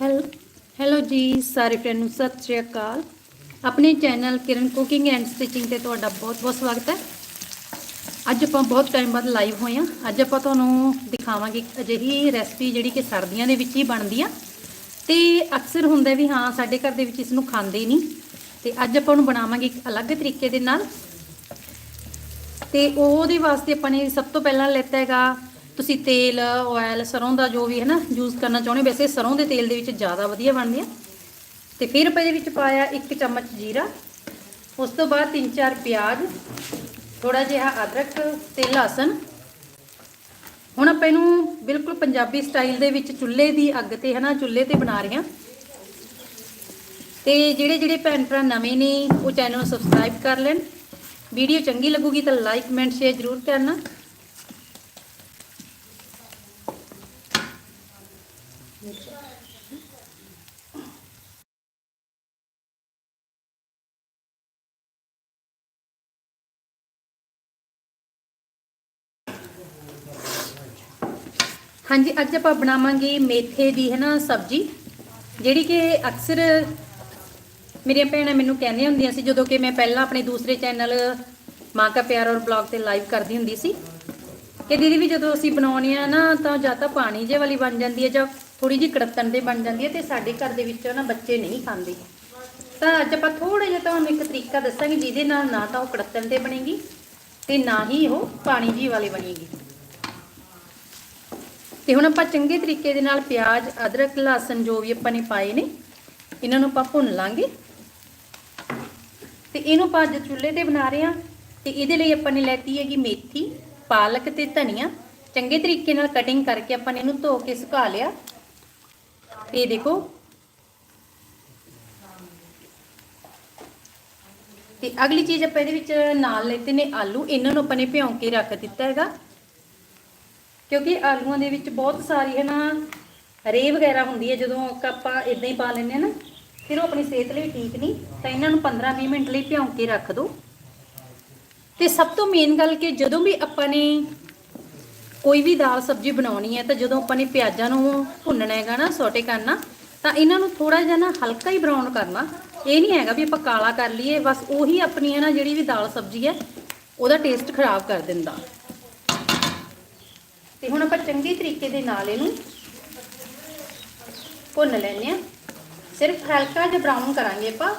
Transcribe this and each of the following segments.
Hello hello ਜੀ, ਸਾਰੇ friend ਨੂੰ ਸਤਿ ਸ਼੍ਰੀ ਅਕਾਲ। ਆਪਣੇ channel Kiran cooking and stitching ਤੇ ਤੁਹਾਡਾ ਬਹੁਤ-ਬਹੁਤ ਸਵਾਗਤ ਹੈ। ਅੱਜ ਆਪਾਂ ਬਹੁਤ ਟਾਈਮ ਬਾਅਦ ਲਾਈਵ ਹੋਏ ਆ ਅੱਜ ਆਪਾਂ ਤੁਹਾਨੂੰ ਦਿਖਾਵਾਂਗੇ ਇੱਕ ਅਜਿਹੀ ਰੈਸਪੀ ਜਿਹੜੀ ਕਿ ਸਰਦੀਆਂ ਦੇ ਵਿੱਚ ਹੀ ਬਣਦੀ ਆ। ਤੇ ਅਕਸਰ ਹੁੰਦਾ ਵੀ ਹਾਂ, ਸਾਡੇ ਘਰ ਦੇ ਵਿੱਚ ਇਸ ਨੂੰ ਖਾਂਦੇ ਨਹੀਂ ਤੇ ਅੱਜ ਆਪਾਂ ਉਹਨੂੰ ਬਣਾਵਾਂਗੇ ਇੱਕ ਅਲੱਗ ਤਰੀਕੇ ਦੇ ਨਾਲ। ਤੇ ਉਹਦੇ ਵਾਸਤੇ ਆਪਾਂ ਨੇ ਸਭ ਤੋਂ ਪਹਿਲਾਂ ਲੈਤਾ ਹੈਗਾ ਤੁਸੀਂ ਤੇਲ ਆਇਲ ਸਰੋਂ ਦਾ ਜੋ ਵੀ ਹੈ ਨਾ ਯੂਜ਼ ਕਰਨਾ ਚਾਹੁੰਦੇ ਹੋ। ਵੈਸੇ ਸਰੋਂ ਦੇ ਤੇਲ ਦੇ ਵਿੱਚ ਜ਼ਿਆਦਾ ਵਧੀਆ ਬਣਦੀ ਆ। ਤੇ ਫਿਰ ਆਪਾਂ ਇਹਦੇ ਵਿੱਚ ਪਾਇਆ 1 ਚਮਚ ਜੀਰਾ, ਉਸ ਤੋਂ ਬਾਅਦ 3-4 ਪਿਆਜ਼ ਥੋੜਾ ਜਿਹਾ ਅਦਰਕ ਤੇ ਲਸਣ। ਹੁਣ ਆਪਾਂ ਇਹਨੂੰ ਬਿਲਕੁਲ ਪੰਜਾਬੀ ਸਟਾਈਲ ਦੇ ਵਿੱਚ ਚੁੱਲ੍ਹੇ ਦੀ ਅੱਗ ਤੇ ਹੈ ਨਾ, ਚੁੱਲ੍ਹੇ ਤੇ ਬਣਾ ਰਹੇ ਹਾਂ। ਤੇ ਜਿਹੜੇ ਜਿਹੜੇ ਭੈਣ ਭਰਾ ਨਵੇਂ ਨੇ, ਉਹ ਚੈਨਲ ਨੂੰ ਸਬਸਕ੍ਰਾਈਬ ਕਰ ਲੈਣ। ਵੀਡੀਓ ਚੰਗੀ ਲੱਗੂਗੀ ਤਾਂ ਲਾਈਕ ਕਮੈਂਟ ਸ਼ੇਅਰ ਜ਼ਰੂਰ ਕਰਨਾ। ਹਾਂਜੀ, ਅੱਜ ਆਪਾਂ ਬਣਾਵਾਂਗੇ ਮੇਥੇ ਦੀ, ਹੈ ਨਾ, ਸਬਜ਼ੀ। ਜਿਹੜੀ ਕਿ ਅਕਸਰ ਮੇਰੀਆਂ ਭੈਣਾਂ ਮੈਨੂੰ ਕਹਿੰਦੀਆਂ ਹੁੰਦੀਆਂ ਸੀ, ਜਦੋਂ ਕਿ ਮੈਂ ਪਹਿਲਾਂ ਆਪਣੇ ਦੂਸਰੇ ਚੈਨਲ ਮਾਂ ਕਾ ਪਿਆਰ ਔਰ ਬਲੌਗ ਤੇ ਲਾਈਵ ਕਰਦੀ ਹੁੰਦੀ ਸੀ। ਕਿ ਦੀਦੀ ਵੀ ਜਦੋਂ ਅਸੀਂ ਬਣਾਉਣੇ ਆ ਨਾ, ਤਾਂ ਜਾਂ ਤਾਂ ਪਾਣੀ ਜੇ ਵਾਲੀ ਬਣ ਜਾਂਦੀ ਹੈ, ਜਾਂ ਥੋੜੀ ਜਿਹੀ ਕੜਤਣ ਦੇ ਬਣ ਜਾਂਦੀ ਹੈ, ਤੇ ਸਾਡੇ ਘਰ ਦੇ ਵਿੱਚ ਨਾ ਬੱਚੇ ਨਹੀਂ ਖਾਂਦੇ। ਤਾਂ ਅੱਜ ਆਪਾਂ ਥੋੜਾ ਜਿਹਾ ਤੁਹਾਨੂੰ ਇੱਕ ਤਰੀਕਾ ਦੱਸਾਂਗੇ, ਜਿਹਦੇ ਨਾਲ ਨਾ ਤਾਂ ਉਹ ਕੜਤਣ ਤੇ ਬਣੇਗੀ, ਤੇ ਨਾ ਹੀ ਉਹ ਪਾਣੀ ਜੀ ਵਾਲੀ ਬਣੇਗੀ। ਤੇ ਹੁਣ ਆਪਾਂ ਚੰਗੇ ਤਰੀਕੇ ਦੇ ਨਾਲ ਪਿਆਜ਼, ਅਦਰਕ, ਲਸਣ ਜੋ ਵੀ ਆਪਾਂ ਨੇ ਪਾਏ ਨੇ, ਇਹਨਾਂ ਨੂੰ ਆਪਾਂ ਭੁੰਨ ਲਾਂਗੇ। ਤੇ ਇਹਨੂੰ ਆਪਾਂ ਅੱਜ ਚੁੱਲ੍ਹੇ ਤੇ ਬਣਾ ਰਹੇ ਹਾਂ। ਤੇ ਇਹਦੇ ਲਈ ਆਪਾਂ ਨੇ ਲੈਤੀ ਹੈਗੀ ਮੇਥੀ, ਪਾਲਕ ਤੇ ਧਨੀਆ। ਚੰਗੇ ਤਰੀਕੇ ਨਾਲ ਕਟਿੰਗ ਕਰਕੇ ਆਪਾਂ ਨੇ ਇਹਨੂੰ ਧੋ ਕੇ ਸੁਕਾ ਲਿਆ। ਤੇ ਦੇਖੋ। ਤੇ ਅਗਲੀ ਚੀਜ਼ ਆਪਾਂ ਇਹਦੇ ਵਿੱਚ ਨਾਲ ਲੈਤੇ ਨੇ ਆਲੂ। ਇਹਨਾਂ ਨੂੰ ਆਪਾਂ ਨੇ ਭਿਉਂ ਕੇ ਰੱਖ ਦਿੱਤਾ ਹੈਗਾ। ਕਿਉਂਕਿ ਆਲੂਆਂ ਦੇ ਵਿੱਚ ਬਹੁਤ ਸਾਰੀ ਹੈ ਨਾ ਰੇ ਵਗੈਰਾ ਹੁੰਦੀ ਹੈ, ਜਦੋਂ ਆਪਾਂ ਇਦਾਂ ਹੀ ਪਾ ਲੈਂਦੇ ਆ ਨਾ, ਫਿਰ ਉਹ ਆਪਣੀ ਸਿਹਤ ਲਈ ਠੀਕ ਨਹੀਂ, ਤਾਂ ਇਹਨਾਂ ਨੂੰ 15-20 ਮਿੰਟ ਲਈ ਭਿਉਂ ਕੇ ਰੱਖ ਦਿਓ। ਤੇ ਸਭ ਤੋਂ ਮੇਨ ਗੱਲ ਕਿ ਜਦੋਂ ਵੀ ਆਪਾਂ ਨੇ ਕੋਈ ਵੀ ਦਾਲ ਸਬਜ਼ੀ ਬਣਾਉਣੀ ਹੈ, ਤਾਂ ਜਦੋਂ ਆਪਾਂ ਨੇ ਪਿਆਜ਼ਾਂ ਨੂੰ ਭੁੰਨਣਾ ਹੈਗਾ ਨਾ, ਸੋਟੇ ਕਰਨਾ, ਤਾਂ ਇਹਨਾਂ ਨੂੰ ਥੋੜਾ ਜਿਹਾ ਨਾ ਹਲਕਾ ਹੀ ਬਰਾਊਨ ਕਰਨਾ। ਇਹ ਨਹੀਂ ਹੈਗਾ ਵੀ ਆਪਾਂ ਕਾਲਾ ਕਰ ਲਈਏ, ਬਸ ਉਹੀ ਆਪਣੀ ਹੈ ਨਾ ਜਿਹੜੀ ਵੀ ਦਾਲ ਸਬਜ਼ੀ ਹੈ, ਉਹਦਾ ਟੇਸਟ ਖਰਾਬ ਕਰ ਦਿੰਦਾ। ਤੇ ਹੁਣ ਆਪਾਂ ਚੰਗੇ ਤਰੀਕੇ ਦੇ ਨਾਲ ਇਹਨੂੰ ਭੁੰਨ ਲੈਣੇ ਆ ਸਿਰਫ ਹਲਕਾ ਜਿਹਾ ਬਰਾਊਨ ਕਰਾਂਗੇ ਆਪਾਂ।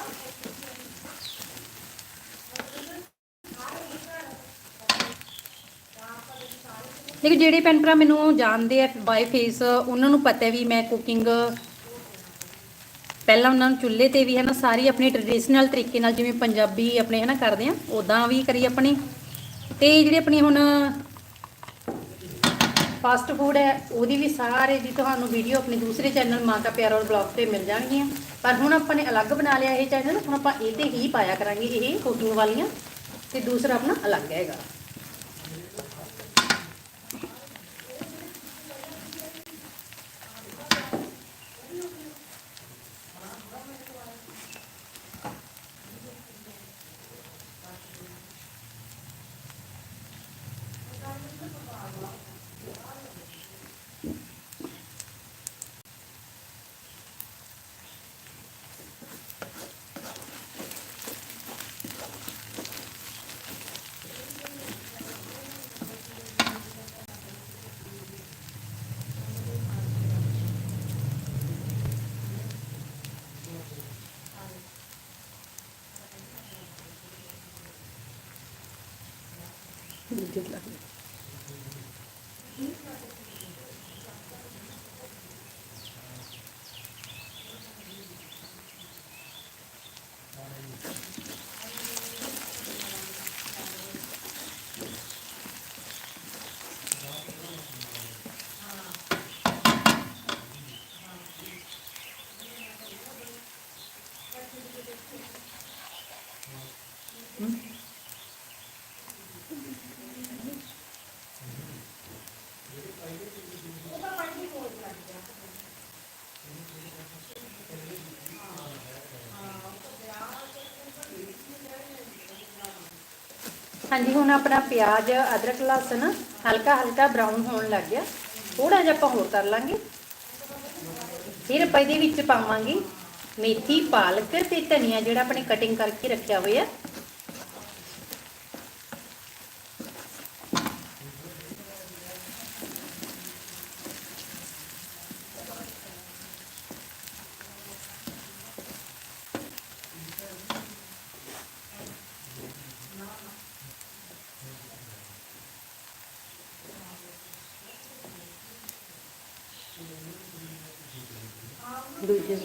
ਦੇਖੋ, ਜਿਹੜੇ ਭੈਣ ਭਰਾ ਮੈਨੂੰ ਜਾਣਦੇ ਆ ਬਾਈ ਫੇਸ ਉਹਨਾਂ ਨੂੰ ਪਤਾ ਵੀ ਮੈਂ ਕੁਕਿੰਗ ਪਹਿਲਾਂ ਉਹਨਾਂ ਨੂੰ ਚੁੱਲ੍ਹੇ ਤੇ ਵੀ ਹੈ ਨਾ ਸਾਰੀ ਆਪਣੀ ਟ੍ਰੈਡੀਸ਼ਨਲ ਤਰੀਕੇ ਨਾਲ ਜਿਵੇਂ ਪੰਜਾਬੀ ਆਪਣੇ ਹੈ ਨਾ ਕਰਦੇ ਆ ਉਦਾਂ ਵੀ ਕਰੀ ਆਪਣੀ। ਤੇ ਜਿਹੜੀ ਆਪਣੀ ਹੁਣ ਫਾਸਟ ਫੂਡ ਹੈ, ਉਹਦੀ ਵੀ ਸਾਰੇ ਦੀ ਤੁਹਾਨੂੰ ਵੀਡੀਓ ਆਪਣੇ ਦੂਸਰੇ ਚੈਨਲ ਮਾਤਾ ਕਾ ਪਿਆਰ ਔਰ ਬਲੌਗ ਤੇ ਮਿਲ ਜਾਣਗੀਆਂ। ਪਰ ਹੁਣ ਆਪਾਂ ਨੇ ਅਲੱਗ ਬਣਾ ਲਿਆ ਇਹ ਚੈਨਲ ਹੁਣ ਆਪਾਂ ਇਹ ਤੇ ਹੀ ਪਾਇਆ ਕਰਾਂਗੇ, ਇਹ ਕੁਕਿੰਗ ਵਾਲੀਆਂ, ਤੇ ਦੂਸਰਾ ਆਪਣਾ ਅਲੱਗ ਹੈਗਾ। Dios las. ਹਾਂਜੀ, ਹੁਣ ਆਪਣਾ ਪਿਆਜ਼, ਅਦਰਕ, ਲਸਣ ਹਲਕਾ ਹਲਕਾ ਬਰਾਊਨ ਹੋਣ ਲੱਗ ਗਿਆ। ਥੋੜਾ ਜਿਹਾ ਆਪਾਂ ਹੋਰ ਕਰ ਲਾਂਗੇ। ਫਿਰ ਆਪਾਂ ਇਹਦੇ ਵਿੱਚ ਪਾਵਾਂਗੇ ਮੇਥੀ, ਪਾਲਕ ਤੇ ਧਨੀਆ ਜਿਹੜਾ ਆਪਣੇ ਕਟਿੰਗ ਕਰਕੇ ਰੱਖਿਆ ਹੋਇਆ। দুই দেব